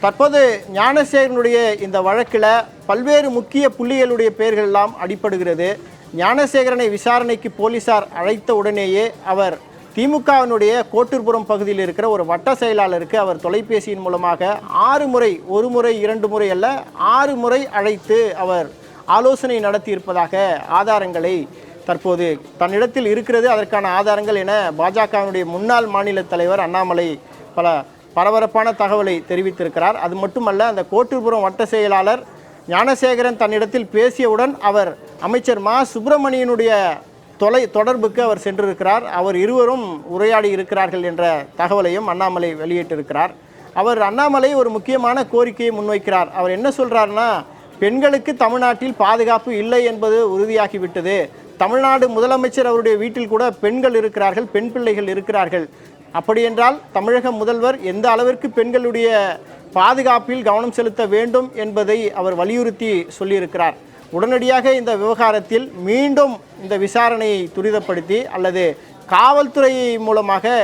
தற்போது ஞானசேகரனுடைய இந்த வழக்கில் பல்வேறு முக்கிய புள்ளிகளுடைய பெயர்கள் எல்லாம் அடிப்படுகிறது ஞானசேகரனை விசாரணைக்கு போலீசார் அழைத்த உடனேயே அவர் திமுகவினுடைய கோட்டூர்புரம் பகுதியில் இருக்கிற ஒரு வட்ட செயலாளருக்கு அவர் தொலைபேசியின் மூலமாக ஆறு முறை ஒரு முறை இரண்டு முறை அல்ல ஆறு முறை அழைத்து அவர் ஆலோசனை நடத்தியிருப்பதாக ஆதாரங்களை தற்போது தன்னிடத்தில் இருக்கிறது. அதற்கான ஆதாரங்கள் என பாஜகவினுடைய முன்னாள் மாநில தலைவர் அண்ணாமலை பல பரபரப்பான தகவலை தெரிவித்திருக்கிறார். அது மட்டுமல்ல அந்த கோட்டுபுரம் வட்ட செயலாளர் ஞானசேகரன் தன்னிடத்தில் பேசியவுடன் அவர் அமைச்சர் மா. சுப்பிரமணியனுடைய தொலை தொடர்புக்கு அவர் சென்றிருக்கிறார். அவர் இருவரும் உரையாடி இருக்கிறார்கள் என்ற தகவலையும் அண்ணாமலை வெளியிட்டிருக்கிறார். அவர் அண்ணாமலை ஒரு முக்கியமான கோரிக்கையை முன்வைக்கிறார். அவர் என்ன சொல்றாருன்னா பெண்களுக்கு தமிழ்நாட்டில் பாதுகாப்பு இல்லை என்பது உறுதியாகிவிட்டது. தமிழ்நாடு முதலமைச்சர் அவருடைய வீட்டில் கூட பெண்கள் இருக்கிறார்கள் பெண் பிள்ளைகள் இருக்கிறார்கள். அப்படியென்றால் தமிழக முதல்வர் எந்த அளவிற்கு பெண்களுடைய பாதுகாப்பில் கவனம் செலுத்த வேண்டும் என்பதை அவர் வலியுறுத்தி சொல்லியிருக்கிறார். உடனடியாக இந்த விவகாரத்தில் மீண்டும் இந்த விசாரணையை துரிதப்படுத்தி அல்லது காவல்துறை மூலமாக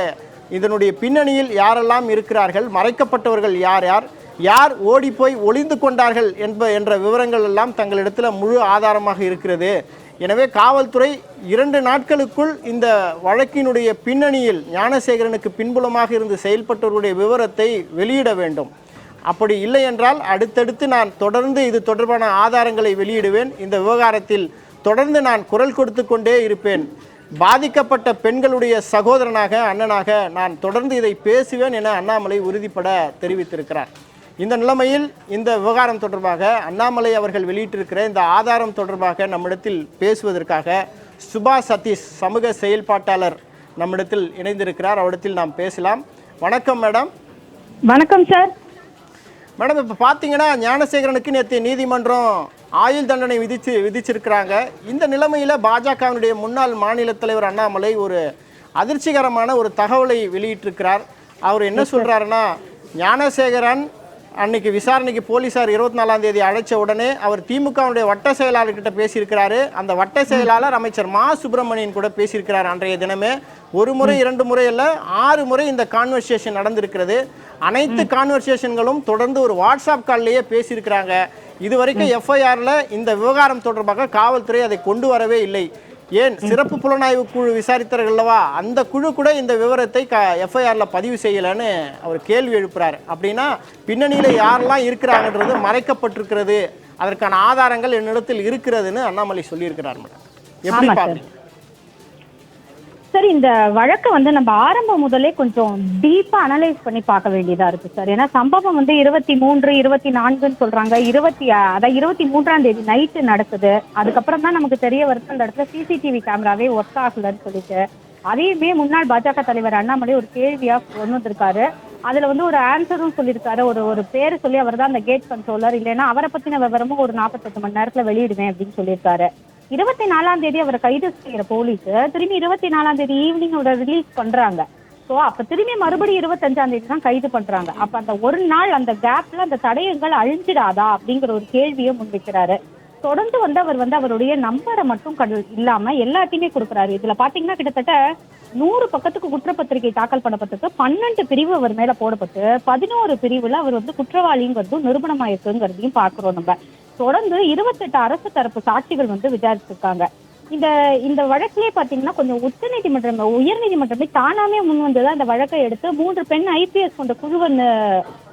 இதனுடைய பின்னணியில் யாரெல்லாம் இருக்கிறார்கள் மறைக்கப்பட்டவர்கள் யார் யார் யார் ஓடிப்போய் ஒளிந்து கொண்டார்கள் என்ப என்ற விவரங்கள் எல்லாம் தங்களிடத்தில் முழு ஆதாரமாக இருக்கிறது. எனவே காவல்துறை இரண்டு நாட்களுக்குள் இந்த வழக்கினுடைய பின்னணியில் ஞானசேகரனுக்கு பின்புலமாக இருந்து செயல்பட்டவருடைய விவரத்தை வெளியிட வேண்டும். அப்படி இல்லை என்றால் அடுத்தடுத்து நான் தொடர்ந்து இது தொடர்பான ஆதாரங்களை வெளியிடுவேன். இந்த விவகாரத்தில் தொடர்ந்து நான் குரல் கொடுத்து கொண்டே இருப்பேன். பாதிக்கப்பட்ட பெண்களுடைய சகோதரனாக அண்ணனாக நான் தொடர்ந்து இதை பேசுவேன் என அண்ணாமலை உறுதிப்பட தெரிவித்திருக்கிறார். இந்த நிலைமையில் இந்த விவகாரம் தொடர்பாக அண்ணாமலை அவர்கள் வெளியிட்டிருக்கிற இந்த ஆதாரம் தொடர்பாக நம்மிடத்தில் பேசுவதற்காக சுபா சதீஷ் சமூக செயல்பாட்டாளர் நம்மிடத்தில் இணைந்திருக்கிறார். அவரிடத்தில் நாம் பேசலாம். வணக்கம் மேடம். வணக்கம் சார். மேடம் இப்போ பார்த்தீங்கன்னா ஞானசேகரனுக்கு நேற்று நீதிமன்றம் ஆயுள் தண்டனை விதிச்சு விதிச்சிருக்கிறாங்க. இந்த நிலைமையில் பாஜகவினுடைய முன்னாள் மாநில தலைவர் அண்ணாமலை ஒரு அதிர்ச்சிகரமான ஒரு தகவலை வெளியிட்டிருக்கிறார். அவர் என்ன சொல்றாருன்னா ஞானசேகரன் அன்னைக்கு விசாரணைக்கு போலீசார் இருபத்தி நாலாம் தேதி அழைச்ச உடனே அவர் திமுகவுடைய வட்ட செயலாளர்கிட்ட பேசியிருக்கிறாரு. அந்த வட்ட செயலாளர் அமைச்சர் மா. சுப்பிரமணியன் கூட பேசியிருக்கிறார் அன்றைய தினமே. ஒரு முறை இரண்டு முறை அல்ல ஆறு முறை இந்த கான்வர்சேஷன் நடந்திருக்கிறது. அனைத்து கான்வர்சேஷன்களும் தொடர்ந்து ஒரு வாட்ஸ்அப் கால்லையே பேசியிருக்கிறாங்க. இதுவரைக்கும் எஃப்ஐஆர்ல இந்த விவகாரம் தொடர்பாக காவல்துறை அதை கொண்டு வரவே இல்லை. ஏன் சிறப்பு புலனாய்வு குழு விசாரித்தார்கள் அல்லவா? அந்த குழு கூட இந்த விவரத்தை க எஃப்ஐஆர்ல பதிவு செய்யலைன்னு அவர் கேள்வி எழுப்புறாரு. அப்படின்னா பின்னணியில யாரெல்லாம் இருக்கிறாங்கன்றது மறைக்கப்பட்டிருக்கிறது. அதற்கான ஆதாரங்கள் என்னிடத்தில் இருக்கிறதுன்னு அண்ணாமலை சொல்லியிருக்கிறார் மேடம். எப்படி ஆமா சார். இந்த வழக்கை வந்து நம்ம ஆரம்பம் முதலே கொஞ்சம் டீப்பா அனலைஸ் பண்ணி பார்க்க வேண்டியதா இருக்கு சார். ஏன்னா சம்பவம் வந்து இருபத்தி மூன்று இருபத்தி நான்குன்னு சொல்றாங்க. இருபத்தி அதான் இருபத்தி மூன்றாம் தேதி நைட்டு நடக்குது. அதுக்கப்புறம் தான் நமக்கு தெரிய வருது அந்த இடத்துல சிசிடிவி கேமராவே ஒர்க் ஆகலன்னு சொல்லிட்டு. அதையுமே முன்னாள் பாஜக தலைவர் அண்ணாமலை ஒரு கேள்வியா கொண்டு வந்திருக்காரு அதுல வந்து ஒரு ஆன்சரும் சொல்லியிருக்காரு. ஒரு ஒரு பேர் சொல்லி அவர் தான் அந்த கேட் கண்ட்ரோலர் இல்லைன்னா அவரை பத்தின விவரமும் ஒரு நாற்பத்தெட்டு மணி நேரத்துல வெளியிடுவேன் அப்படின்னு சொல்லியிருக்காரு. இருபத்தி நாலாம் தேதி அவரை கைது செய்யற போலீஸ். திரும்பி இருபத்தி நாலாம் தேதி ஈவினிங் அவரை ரிலீஸ் பண்றாங்க. சோ அப்ப திரும்பி மறுபடியும் இருபத்தஞ்சாம் தேதி தான் கைது பண்றாங்க. அப்ப அந்த ஒரு நாள் அந்த கேப்ல அந்த தடயங்கள் அழிஞ்சிடாதா அப்படிங்கிற ஒரு கேள்வியை முன்வைக்கிறாரு. தொடர்ந்து வந்து அவர் வந்து அவருடைய நம்பரை மட்டும் கடு இல்லாம எல்லாத்தையுமே கொடுக்குறாரு. இதுல பாத்தீங்கன்னா கிட்டத்தட்ட நூறு பக்கத்துக்கு குற்றப்பத்திரிகை தாக்கல் பண்ணப்பட்டிருக்கு பன்னெண்டு பிரிவு அவர் மேல போடப்பட்டு பதினோரு பிரிவுல அவர் வந்து குற்றவாளிங்கிறதும் நிரூபணமாயிருக்குங்கிறதையும் பாக்குறோம் நம்ம. தொடர்ந்து இருபத்தெட்டு அரசு தரப்பு சாட்சிகள் வந்து விசாரிச்சிருக்காங்க. இந்த இந்த வழக்கிலே பாத்தீங்கன்னா கொஞ்சம் உச்ச நீதிமன்றம் உயர் நீதிமன்றமே தானாமே முன் வந்துதான் இந்த வழக்கை எடுத்து மூன்று பெண் ஐபிஎஸ் கொண்ட குழுவை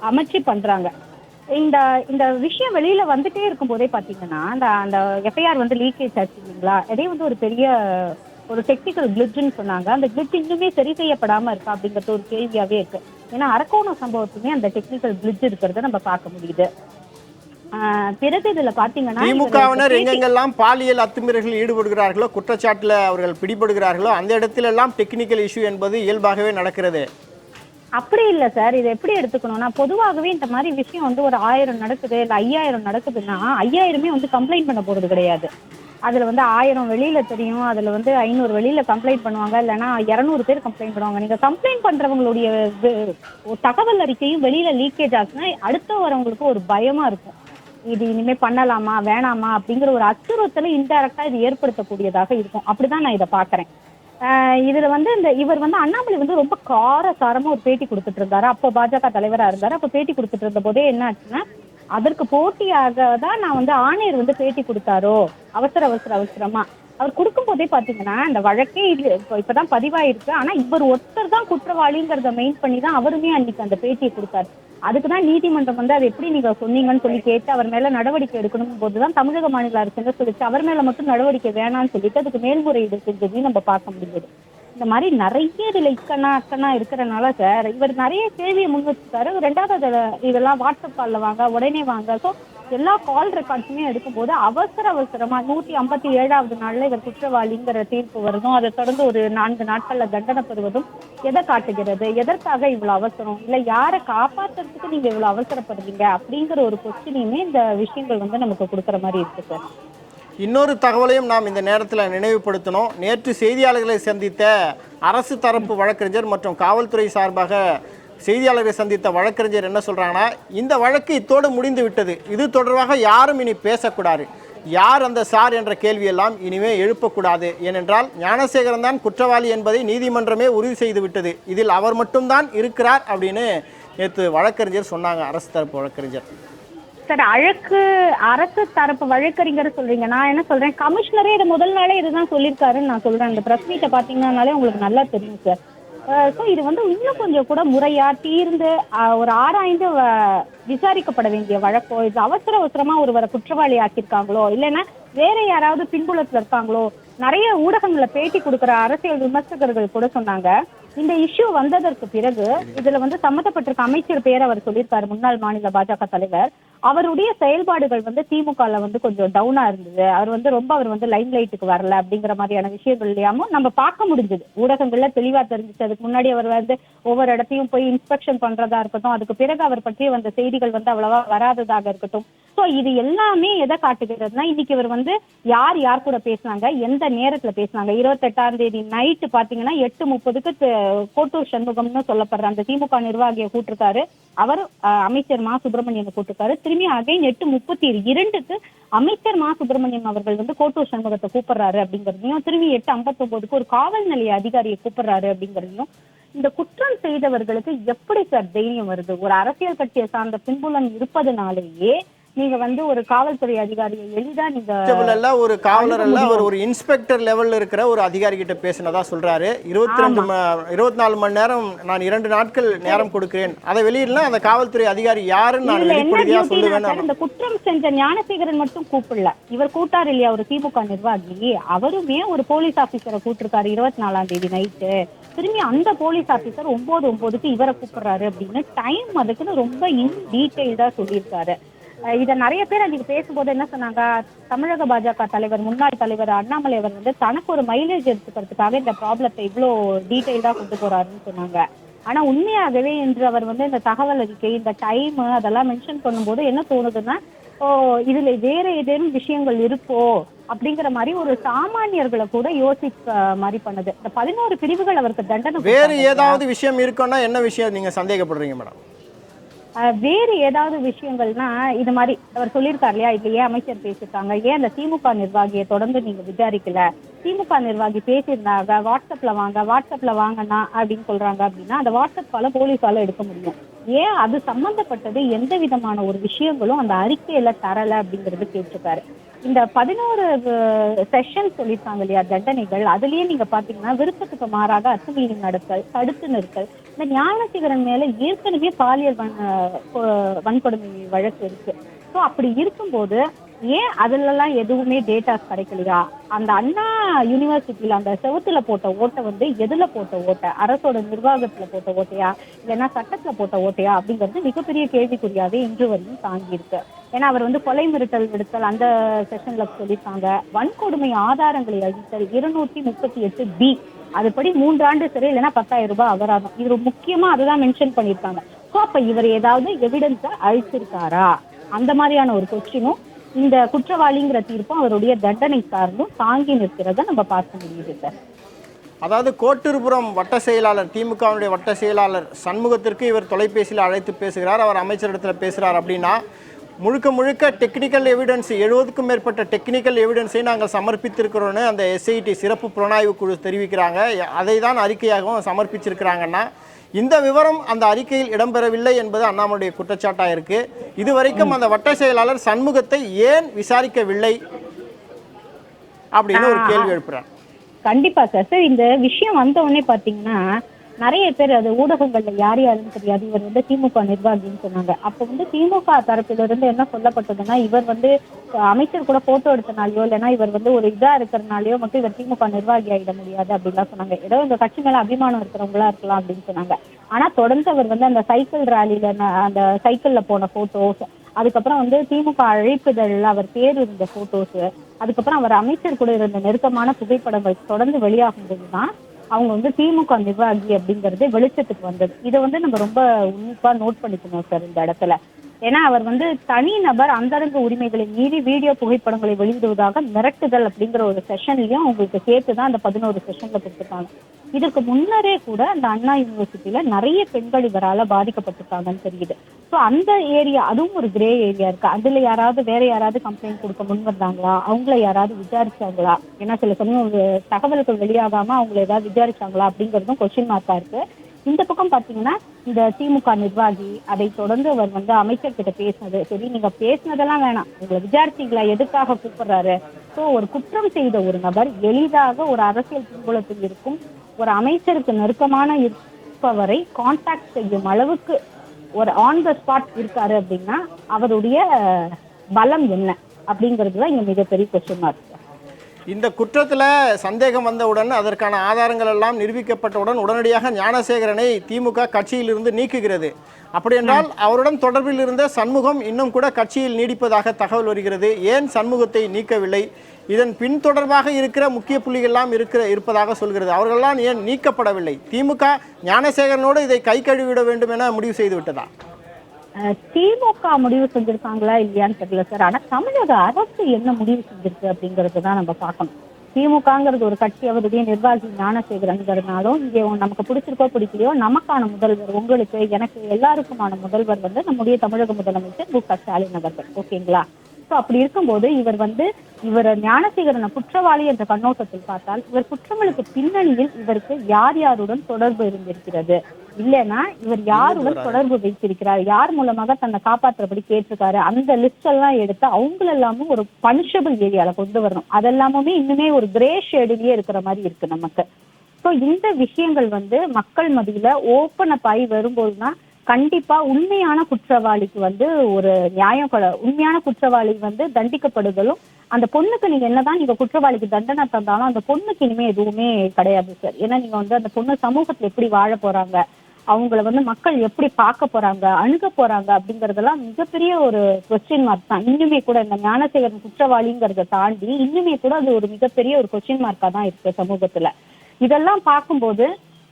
அமைச்சு பண்றாங்க. இந்த இந்த விஷயம் வெளியில வந்துட்டே இருக்கும் போதே பாத்தீங்கன்னா அந்த அந்த எஃப்ஐஆர் வந்து லீக்கேஜ் ஆச்சு இல்லைங்களா? இதே வந்து ஒரு பெரிய ஒரு டெக்னிக்கல் கிளிட்ஜ்னு சொன்னாங்க. அந்த கிளிட்ஜ் இன்னுமே சரி செய்யப்படாம இருக்கா அப்படிங்கிறது ஒரு கேள்வியாவே இருக்கு. ஏன்னா அரக்கோணம் சம்பவத்துமே அந்த டெக்னிக்கல் கிளிட்ஜ் இருக்கிறத நம்ம பார்க்க முடியுது. பிறகு இதுல பாத்தீங்கன்னா திமுகவினர் எங்கெங்கெல்லாம் பாலியல் அத்துமீறல்களில் ஈடுபடுகிறார்களோ குற்றச்சாட்டுல அவர்கள் பிடிபடுகிறார்களோ அந்த இடத்துல எல்லாம் டெக்னிக்கல் இஷ்யூ என்பது இயல்பாகவே நடக்கிறது. அப்படி இல்ல சார். இதை எப்படி எடுத்துக்கணும்னா பொதுவாகவே இந்த மாதிரி விஷயம் வந்து ஒரு ஆயிரம் நடக்குது இல்ல ஐயாயிரம் நடக்குதுன்னா ஐயாயிரமே வந்து கம்ப்ளைண்ட் பண்ண போறது கிடையாது. அதுல வந்து ஆயிரம் வெளியில தெரியும் அதுல வந்து ஐநூறு வெளியில கம்ப்ளைண்ட் பண்ணுவாங்க இல்லைன்னா இருநூறு பேர் கம்ப்ளைண்ட் பண்ணுவாங்க. நீங்க கம்ப்ளைண்ட் பண்றவங்களுடைய தகவல் அறிக்கையும் வெளியில லீக்கேஜ் ஆச்சுன்னா அடுத்த வரவங்களுக்கு ஒரு பயமா இருக்கும். இது இனிமே பண்ணலாமா வேணாமா அப்படிங்கிற ஒரு அச்சுறுத்தலை இன்டைரக்டா இது ஏற்படுத்தக்கூடியதாக இருக்கும். அப்படிதான் நான் இதை பாக்குறேன் ஆஹ் இதுல வந்து இந்த இவர் வந்து அண்ணாமலை வந்து ரொம்ப காரசாரமா ஒரு பேட்டி கொடுத்துட்டு இருந்தாரு அப்போ பாஜக தலைவரா இருந்தாரு. அப்ப பேட்டி கொடுத்துட்டு இருந்த போதே என்ன ஆச்சுன்னா அதற்கு போட்டியாக தான் நான் வந்து ஆணையர் வந்து பேட்டி கொடுத்தாரோ? அவசர அவசர அவசரமா. அவர் கொடுக்கும் போதே பாத்தீங்கன்னா இந்த வழக்கே இது இப்பதான் பதிவாயிருக்கு. ஆனா இவர் ஒருத்தர் தான் குற்றவாளிங்கிறத மெயின் பண்ணி தான் அவருமே அன்னைக்கு அந்த பேட்டியை கொடுத்தாரு. அதுக்கு தான் நீதிமன்றம் வந்து அது எப்படி நீங்க சொன்னீங்கன்னு சொல்லி கேட்டு அவர் மேல நடவடிக்கை எடுக்கணும் போதுதான் தமிழக மாநில அரசு என்ன சொல்லிச்சு. அவர் மேல மட்டும் நடவடிக்கை வேணாம்னு சொல்லிட்டு அதுக்கு மேல்முறையீடு செஞ்சதையும் நம்ம பார்க்க முடியுது இந்த மாதிரி நிறைய இதுல இக்கண்ணா அக்கண்ணா இருக்கிறனால சார் இவர் நிறைய கேள்வியை முன் வச்சுட்டாரு ரெண்டாவது இதெல்லாம் வாட்ஸ்அப் கால்ல வாங்க உடனே வாங்க. ஸோ எல்லா கால் ரெக்கார்ட்ஸுமே எடுக்கும்போது அவசர அவசரமா நூத்தி ஐம்பத்தி ஏழாவது நாள்ல இவர் குற்றவாளிங்கிற தீர்ப்பு வருதும். அதை தொடர்ந்து ஒரு நான்கு நாட்கள்ல தண்டனை பெறுவதும் எதை காட்டுகிறது? எதற்காக இவ்வளவு அவசரம்? இல்ல யாரை காப்பாத்துறதுக்கு நீங்க இவ்வளவு அவசரப்படுறீங்க? அப்படிங்கிற ஒரு கொஸ்டினையுமே இந்த விஷயங்கள் வந்து நமக்கு கொடுக்குற மாதிரி இருக்கு சார் இன்னொரு தகவலையும் நாம் இந்த நேரத்தில் நினைவுபடுத்தணும். நேற்று செய்தியாளர்களை சந்தித்த அரசு தரப்பு வழக்கறிஞர் மற்றும் காவல்துறை சார்பாக செய்தியாளரை சந்தித்த வழக்கறிஞர் என்ன சொல்றாங்கன்னா இந்த வழக்கு இத்தோடு முடிந்து விட்டது. இது தொடர்பாக யாரும் இனி பேசக்கூடாது. யார் அந்த சார் என்ற கேள்வியெல்லாம் இனிமே எழுப்பக்கூடாது. ஏனென்றால் ஞானசேகரன் தான் குற்றவாளி என்பதை நீதிமன்றமே உறுதி செய்து விட்டது. இதில் அவர் மட்டும்தான் இருக்கிறார் அப்படின்னு நேற்று வழக்கறிஞர் சொன்னாங்க அரசு தரப்பு வழக்கறிஞர். சார் அழகு அரசு தரப்பு வழக்கறிஞர் சொல்றீங்க. நான் என்ன சொல்றேன்? கமிஷனரே இது முதல் நாளே இதுதான் சொல்லியிருக்காருன்னு நான் சொல்றேன். இந்த பிரஸ் மீட்டை பாத்தீங்கன்னாலே உங்களுக்கு நல்லா தெரியும் சார். ஸோ இது வந்து இன்னும் கொஞ்சம் கூட முறையா தீர்ந்து ஒரு ஆராய்ந்து விசாரிக்கப்பட வேண்டிய வழக்கோ இது அவசர அவசரமா ஒருவரை குற்றவாளி ஆக்கியிருக்காங்களோ இல்லைன்னா வேற யாராவது பின்புலத்துல இருக்காங்களோ நிறைய ஊடகங்கள்ல பேட்டி கொடுக்குற அரசியல் விமர்சகர்கள் கூட சொன்னாங்க. இந்த இஷ்யூ வந்ததற்கு பிறகு இதுல வந்து சம்மந்தப்பட்டிருக்க அமைச்சர் பேர் அவர் சொல்லியிருக்காரு முன்னாள் மாநில பாஜக தலைவர். அவருடைய செயல்பாடுகள் வந்து திமுகல வந்து கொஞ்சம் டவுனா இருந்தது. அவர் வந்து ரொம்ப அவர் வந்து லைம் லைட்டுக்கு வரல அப்படிங்கிற மாதிரியான விஷயங்கள் இல்லையாமோ நம்ம பார்க்க முடிஞ்சது. ஊடகங்கள்ல தெளிவா தெரிஞ்சுச்சு. அதுக்கு முன்னாடி அவர் வந்து ஒவ்வொரு இடத்தையும் போய் இன்ஸ்பெக்ஷன் பண்றதா இருக்கட்டும் அதுக்கு பிறகு அவர் பற்றிய வந்த செய்திகள் வந்து அவ்வளவா வராததாக இருக்கட்டும். சோ இது எல்லாமே எதை காட்டுகிறதுனா இன்னைக்கு இவர் வந்து யார் யார் கூட பேசினாங்க எந்த நேரத்துல பேசினாங்க. இருபத்தெட்டாம் தேதி நைட்டு பாத்தீங்கன்னா எட்டு முப்பதுக்கு கோட்டூர் சண்முகம்னு சொல்லப்படுற அந்த திமுக நிர்வாகியை கூட்டிருக்காரு. அவர் அமைச்சர் மா சுப்பிரமணியம் கூட்டிருக்காரு திரும்பி அகைன் எட்டு முப்பத்தி இரண்டுக்கு அமைச்சர் மா சுப்பிரமணியம் அவர்கள் வந்து கோட்டூர் சண்முகத்தை கூப்பிடுறாரு அப்படிங்கறதையும் திரும்பி எட்டு ஐம்பத்தொன்பதுக்கு ஒரு காவல் நிலைய அதிகாரியை கூப்பிடுறாரு அப்படிங்கிறதையும் இந்த குற்றம் செய்தவர்களுக்கு எப்படி சார் தைரியம் வருது? ஒரு அரசியல் கட்சியை சார்ந்த பின்புலம் இருப்பதனாலேயே நீங்க வந்து ஒரு காவல்துறை அதிகாரியை எளிதா நீங்க ஒரு காவலர் அல்ல அவர் ஒரு இன்ஸ்பெக்டர் லெவல்ல இருக்கிற ஒரு அதிகாரி கிட்ட பேசினதா சொல்றாரு. இருபத்தி ரெண்டு இருபத்தி நாலு மணி நேரம் நான் இரண்டு நாட்கள் நேரம் கொடுக்கிறேன். அதை வெளியிடலாம் அந்த காவல்துறை அதிகாரி யாருன்னு நான் வெளிப்படையா சொல்லுவேன் இந்த குற்றம் செஞ்ச ஞானசேகரன் மட்டும் கூப்பிடல. இவர் கூட்டார் இல்லையா ஒரு திமுக நிர்வாகி. அவருமே ஒரு போலீஸ் ஆபீசரை கூட்டிருக்காரு இருபத்தி நாலாம் தேதி நைட்டு திரும்பி அந்த போலீஸ் ஆபீசர் ஒன்பது ஒன்பதுக்கு இவரை கூப்பிடுறாரு அப்படின்னு டைம் அதுக்குன்னு ரொம்ப இன் டீட்டெயில்டா சொல்லியிருக்காரு. இத நிறைய பேர் அன்னைக்கு பேசும்போது என்ன சொன்னாங்க? தமிழக பாஜக தலைவர் முன்னாள் தலைவர் அண்ணாமலை அவர் வந்து தனக்கு ஒரு மைலேஜ் எடுத்துக்கிறதுக்காக இந்த ப்ராப்ளத்தை இவ்வளோ டீட்டெயில்டா கொண்டு போறாருன்னு சொன்னாங்க. ஆனா உண்மையாகவே இன்று அவர் வந்து இந்த தகவல் அறிக்கை இந்த டைம் அதெல்லாம் மென்ஷன் பண்ணும்போது என்ன தோணுதுன்னா ஓ இதுல வேற ஏதேனும் விஷயங்கள் இருக்கோ அப்படிங்கிற மாதிரி ஒரு சாமானியர்களை கூட யோசிக்க மாதிரி பண்ணுது. இந்த பதினோரு பிரிவுகள் அவருக்கு தண்டனை வேறு. ஏதாவது விஷயம் இருக்குன்னா என்ன விஷயம் நீங்க சந்தேகப்படுறீங்க மேடம்? வேறு ஏதாவது விஷயங்கள்னா இது மாதிரி அவர் சொல்லியிருக்காரு இல்லையா? இதுல ஏன் அமைச்சர் பேசியிருக்காங்க? ஏன் அந்த திமுக நிர்வாகியை தொடர்ந்து நீங்க விசாரிக்கல? திமுக நிர்வாகி பேசியிருந்தாங்க வாட்ஸ்அப்ல வாங்க வாட்ஸ்அப்ல வாங்கண்ணா அப்படின்னு சொல்றாங்க அப்படின்னா அந்த வாட்ஸ்அப் கால போலீஸால எடுக்க முடியும். ஏன் அது சம்பந்தப்பட்டது எந்த விதமான ஒரு விஷயங்களும் அந்த அறிக்கையில தரல அப்படிங்கறது கேட்டிருக்காரு. இந்த பதினோரு செஷன் சொல்லியிருக்காங்க இல்லையா தண்டனைகள் அதுலயே நீங்க பாத்தீங்கன்னா விருப்பத்துக்கு மாறாக அத்துமீறி நடத்தல் தடுத்து நிறுத்தல் இந்த ஞானசேகரன் மேல ஏற்கனவே பாலியல் வன் வன்கொடுமை வழக்கு இருக்கு. ஸோ அப்படி இருக்கும்போது ஏன் அதுலலாம் எதுவுமே டேட்டாஸ் கிடைக்கலையா? அந்த அண்ணா யூனிவர்சிட்டியில அந்த செவுத்துல போட்ட ஓட்டை வந்து எதுல போட்ட ஓட்டை? அரசோட நிர்வாகத்துல போட்ட ஓட்டையா? இல்லைன்னா சட்டத்துல போட்ட ஓட்டையா? அப்படிங்கிறது மிகப்பெரிய கேள்விக்குறியாவே இன்று வரையும் தாங்கி இருக்கு ஏன்னா அவர் வந்து கொலை மிரட்டல் விடுத்தல் அந்த செஷன்ல சொல்லியிருக்காங்க. வன்கொடுமை ஆதாரங்களை அழித்தல் இருநூத்தி முப்பத்தி எட்டு பி. அதுபடி மூன்றாண்டு சிறை இல்லைன்னா பத்தாயிரம் ரூபாய் அபராதம். இது முக்கியமா அதுதான் மென்ஷன் பண்ணியிருக்காங்க. ஸோ அப்ப இவர் ஏதாவது எவிடன்ஸை அழிச்சிருக்காரா? அந்த மாதிரியான ஒரு கொஸ்டினும் இந்த குற்றவாளிங்கிற தீர்ப்பும் அவருடைய தண்டனை சார்ந்தும் தாங்கி நிற்கிறத நம்ம பார்க்க முடியுது சார். அதாவது கோட்டூர்புரம் வட்ட செயலாளர் திமுகவினுடைய வட்ட செயலாளர் சண்முகத்திற்கு இவர் தொலைபேசியில் அழைத்து பேசுகிறார் அவர் அமைச்சரிடத்தில் பேசுகிறார் அப்படின்னா முழுக்க முழுக்க டெக்னிக்கல் எவிடன்ஸ் எழுபதுக்கும் மேற்பட்ட டெக்னிக்கல் எவிடன்ஸை நாங்கள் சமர்ப்பித்திருக்கிறோன்னு அந்த எஸ்ஐடி சிறப்பு புலனாய்வு குழு தெரிவிக்கிறாங்க. அதை தான் அறிக்கையாகவும் சமர்ப்பிச்சிருக்கிறாங்கன்னா இந்த விவரம் அந்த அறிக்கையில் இடம்பெறவில்லை என்பது அண்ணாமலையுடைய குற்றச்சாட்டாக இருக்கு. இதுவரைக்கும் அந்த வட்ட செயலாளர் சண்முகத்தை ஏன் விசாரிக்கவில்லை அப்படின்னு ஒரு கேள்வி எழுப்புறார். கண்டிப்பா சார். சார் இந்த விஷயம் வந்த உடனே பாத்தீங்கன்னா நிறைய பேர் அது ஊடகங்கள்ல யார் யாருன்னு தெரியாது. இவர் வந்து திமுக நிர்வாகின்னு சொன்னாங்க. அப்ப வந்து திமுக தரப்பில இருந்து என்ன சொல்லப்பட்டதுன்னா இவர் வந்து அமைச்சர் கூட போட்டோ எடுத்தனாலயோ இல்லைன்னா இவர் வந்து ஒரு இதா இருக்கிறனாலயோ மட்டும் இவர் திமுக நிர்வாகி ஆகிட முடியாது அப்படின்லாம் சொன்னாங்க. ஏதோ இந்த கட்சி மேல அபிமானம் இருக்கிறவங்களா இருக்கலாம் அப்படின்னு சொன்னாங்க. ஆனா தொடர்ந்து அவர் வந்து அந்த சைக்கிள் ரேலில அந்த சைக்கிள்ல போன போட்டோஸ் அதுக்கப்புறம் வந்து திமுக அழைப்புதழ்ல அவர் பேர் இருந்த போட்டோஸ் அதுக்கப்புறம் அவர் அமைச்சர் கூட இருந்த நெருக்கமான புகைப்படங்கள் தொடர்ந்து வெளியாகும் போதுதான் அவங்க வந்து திமுக நிர்வாகி அப்படிங்கிறது வெளிச்சத்துக்கு வந்தது. இதை வந்து நம்ம ரொம்ப உன்னிப்பா நோட் பண்ணிக்கணும் சார் இந்த இடத்துல. ஏன்னா அவர் வந்து தனி நபர் அந்தரங்க உரிமைகளை மீறி வீடியோ புகைப்படங்களை வெளியிடுவதாக மிரட்டுதல் அப்படிங்கிற ஒரு செஷன்லயும் அவங்களுக்கு சேர்த்து தான் அந்த பதினோரு செஷன்ல கொடுத்துருக்காங்க. இதுக்கு முன்னரே கூட அந்த அண்ணா யூனிவர்சிட்டியில நிறைய பெண்கள் இவரால பாதிக்கப்பட்டிருக்காங்கன்னு தெரியுது. ஸோ அந்த ஏரியா அதுவும் ஒரு கிரே ஏரியா இருக்கு. அதுல யாராவது வேற யாராவது கம்ப்ளைண்ட் கொடுக்க முன் வந்தாங்களா அவங்கள யாராவது விசாரிச்சாங்களா? ஏன்னா சில சமயம் ஒரு தகவல்கள் வெளியாகாம அவங்கள ஏதாவது விசாரிச்சாங்களா அப்படிங்கிறதும் கொஸ்டின் மார்க்கா இருக்கு. இந்த பக்கம் பாத்தீங்கன்னா இந்த திமுக நிர்வாகி அதை தொடர்ந்து அவர் வந்து அமைச்சர் கிட்ட பேசினது. சரி நீங்க பேசினதெல்லாம் வேணாம். உங்களை விசாரிச்சீங்களா? எதுக்காக கூப்பிடுறாரு? ஸோ ஒரு குற்றம் செய்த ஒரு நபர் எளிதாக ஒரு அரசியல் பின்புலத்தில் இருக்கும் ஒரு அமைச்சருக்கு நெருக்கமான இருப்பவரை கான்டாக்ட் செய்யும் அளவுக்கு ஒரு ஆன் த ஸ்பாட் இருக்காரு அப்படின்னா அவருடைய பலம் என்ன? அப்படிங்கிறது தான் இங்க மிகப்பெரிய கொஸ்டின் மார்க் இந்த குற்றத்தில் சந்தேகம் வந்தவுடன் அதற்கான ஆதாரங்கள் எல்லாம் நிரூபிக்கப்பட்டவுடன் உடனடியாக ஞானசேகரனை திமுக கட்சியிலிருந்து நீக்குகிறது. அப்படி என்றால் அவருடன் தொடர்பில் இருந்த சண்முகம் இன்னும் கூட கட்சியில் நீடிப்பதாக தகவல் வருகிறது. ஏன் சண்முகத்தை நீக்கவில்லை? இதன் பின்தொடர்பாக இருக்கிற முக்கிய புள்ளிகள்லாம் இருக்கிற இருப்பதாக சொல்கிறது. அவர்களெல்லாம் ஏன் நீக்கப்படவில்லை? திமுக ஞானசேகரனோடு இதை கை கழுவிட வேண்டும் என முடிவு செய்து விட்டதா? திமுக முடிவு செஞ்சிருக்காங்களா இல்லையான்னு தெரியல சார். ஆனா தமிழக அரசு என்ன முடிவு செஞ்சிருக்கு அப்படிங்கறது தான் நம்ம பார்க்கணும். திமுகங்கிறது ஒரு கட்சி அவருடைய நிர்வாகி ஞானசேகரன்கிறதுனாலும் இங்கே நமக்கு பிடிச்சிருக்கோ பிடிக்கலையோ நமக்கான முதல்வர் உங்களுக்கு எனக்கு எல்லாருக்குமான முதல்வர் வந்து நம்முடைய தமிழக முதலமைச்சர் மு க ஸ்டாலின் அவர்கள். ஓகேங்களா? ஸோ அப்படி இருக்கும்போது இவர் வந்து இவர் ஞானசேகரனை குற்றவாளி என்ற கண்ணோட்டத்தில் பார்த்தால் இவர் குற்றங்களுக்கு பின்னணியில் இவருக்கு யார் யாருடன் தொடர்பு இருந்திருக்கிறது? இல்லைன்னா இவர் யாருடன் தொடர்பு வைத்திருக்கிறார்? யார் மூலமாக தன்னை காப்பாற்றுறபடி கேட்டிருக்காரு? அந்த லிஸ்ட் எல்லாம் எடுத்து அவங்க எல்லாமும் ஒரு பனிஷபிள் ஏரியால கொண்டு வரணும். அதெல்லாமுமே இன்னுமே ஒரு கிரே ஷேடிலேயே இருக்கிற மாதிரி இருக்கு நமக்கு. ஸோ இந்த விஷயங்கள் வந்து மக்கள் மத்தியில ஓப்பன் அப் ஆகி வரும்போதுதான் கண்டிப்பா உண்மையான குற்றவாளிக்கு வந்து ஒரு நியாயம் உண்மையான குற்றவாளி வந்து தண்டிக்கப்படுதலும் அந்த பொண்ணுக்கு நீங்க என்னதான் நீங்க குற்றவாளிக்கு தண்டனை தந்தாலும் அந்த பொண்ணுக்கு இனிமே எதுவுமே கிடையாது சார். ஏன்னா நீங்க வந்து அந்த பொண்ணு சமூகத்துல எப்படி வாழ போறாங்க அவங்கள வந்து மக்கள் எப்படி பார்க்க போறாங்க அணுக போறாங்க அப்படிங்கறதெல்லாம் மிகப்பெரிய ஒரு கொஸ்டின் மார்க் தான். இன்னுமே கூட இந்த ஞானசேகரன் குற்றவாளிங்கிறத தாண்டி இன்னுமே கூட அது ஒரு மிகப்பெரிய ஒரு கொஸ்டின் மார்க்கா தான் இருக்கு சமூகத்துல. இதெல்லாம் பார்க்கும்போது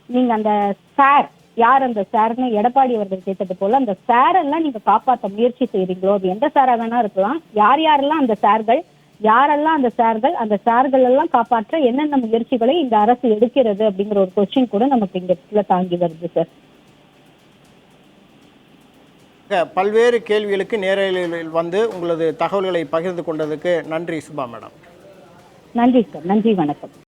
நீங்க அந்த சார் யார் அந்த சார்னு எடப்பாடி அவர்கள் கேட்டது போல அந்த சார் எல்லாம் நீங்க காப்பாத்த முயற்சி செய்றீங்களோ? அது எந்த சாரா வேணா இருக்கலாம். யார் யாரெல்லாம் அந்த சார்கள் யாரெல்லாம் அந்த சார்கள் அந்த சார்கள் எல்லாம் காப்பாற்ற என்னென்ன முயற்சிகளை இந்த அரசு எடுக்கிறது அப்படிங்கிற ஒரு கொஸ்டின் கூட நமக்கு இந்த இடத்துல தாங்கி வருது சார் பல்வேறு கேள்விகளுக்கு நேரலில் வந்து உங்களது தகவல்களை பகிர்ந்து கொண்டதுக்கு நன்றி சுபா மேடம். நன்றி சார் நன்றி வணக்கம்.